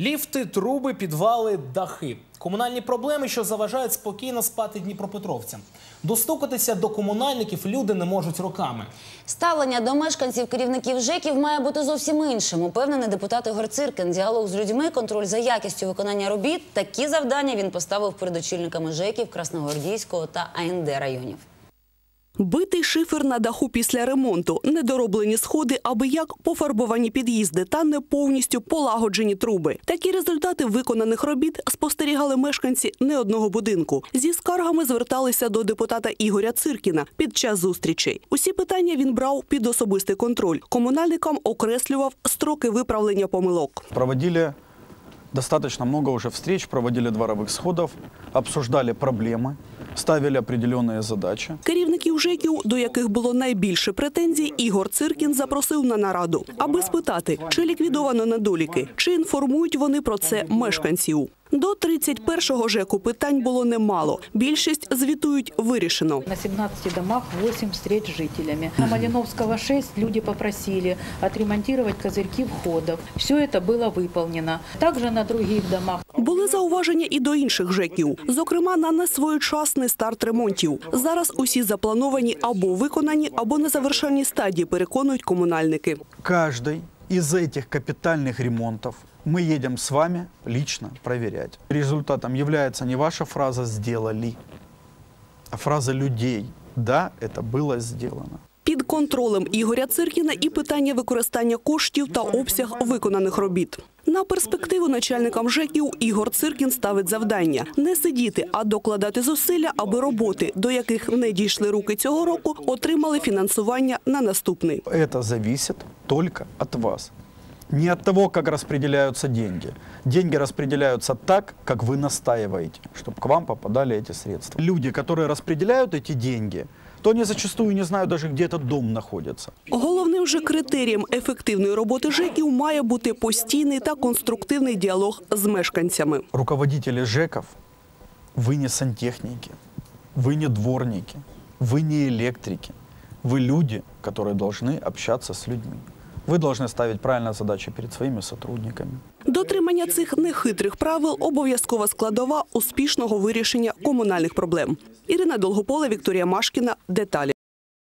Ліфти, труби, підвали, дахи. Комунальні проблеми, що заважають спокійно спати дніпропетровцям. Достукатися до комунальників люди не можуть роками. Ставлення до мешканців керівників ЖЕКів має бути зовсім іншим. Упевнений депутат Ігор Циркин. Діалог з людьми, контроль за якістю виконання робіт. Такі завдання він поставив перед очільниками ЖЕКів Красногвардійського та АНД районів. Битий шифер на даху після ремонту, недороблені сходи, аби як пофарбовані під'їзди та не повністю полагоджені труби. Такі результати виконаних робіт спостерігали мешканці не одного будинку. Зі скаргами зверталися до депутата Ігоря Циркіна під час зустрічей. Усі питання він брав під особистий контроль. Комунальникам окреслював строки виправлення помилок. Проводили достаточно много уже встреч, проводили дворовых сходов, обсуждали проблемы, ставили определенные задачи. Керівників ЖЕКів, до яких було найбільше претензій, Ігор Циркін запросив на нараду, аби спитати, чи ліквідовано недоліки, чи інформують вони про це мешканців. До 31-го ЖЕКу питань було немало. Більшість звітують вирішено. На 17 домах 8 встреч с жителями. На Малиновского 6 люди попросили отремонтировать козырьки входов. Все это было выполнено. Также на других домах Були зауваження і до інших ЖЕКів, зокрема на несвоєчасний старт ремонтів. Зараз усі заплановані або виконані, або на завершальній стадії, переконують комунальники. Каждый из этих капитальных ремонтов мы едем с вами лично проверять. Результатом является не ваша фраза «сделали», а фраза людей «да, это было сделано». Під контролем Ігоря Циркіна і питання використання коштів та обсяг виконаних робіт. На перспективу начальникам ЖЕКів Ігор Циркін ставить завдання не сидіти, а докладати зусилля, аби роботи, до яких не дійшли руки цього року, отримали фінансування на наступний. Это зависит только от вас. Не от того, как распределяются деньги. Деньги распределяются так, как вы настаиваете, чтобы к вам попадали эти средства. Люди, которые распределяют эти деньги, то они зачастую не знают даже, где этот дом находится. Головним же критерієм ефективної роботи ЖЕКів має бути постійний та конструктивний діалог з мешканцями. Руководители ЖЭКов, вы не сантехники, вы не дворники, вы не электрики. Вы люди, которые должны общаться с людьми. Вы должны ставить правильные задачи перед своими сотрудниками. Дотримання цих нехитрих правил обов'язкова складова успішного вирішення комунальних проблем. Ірина Долгополе, Вікторія Машкіна. Деталі.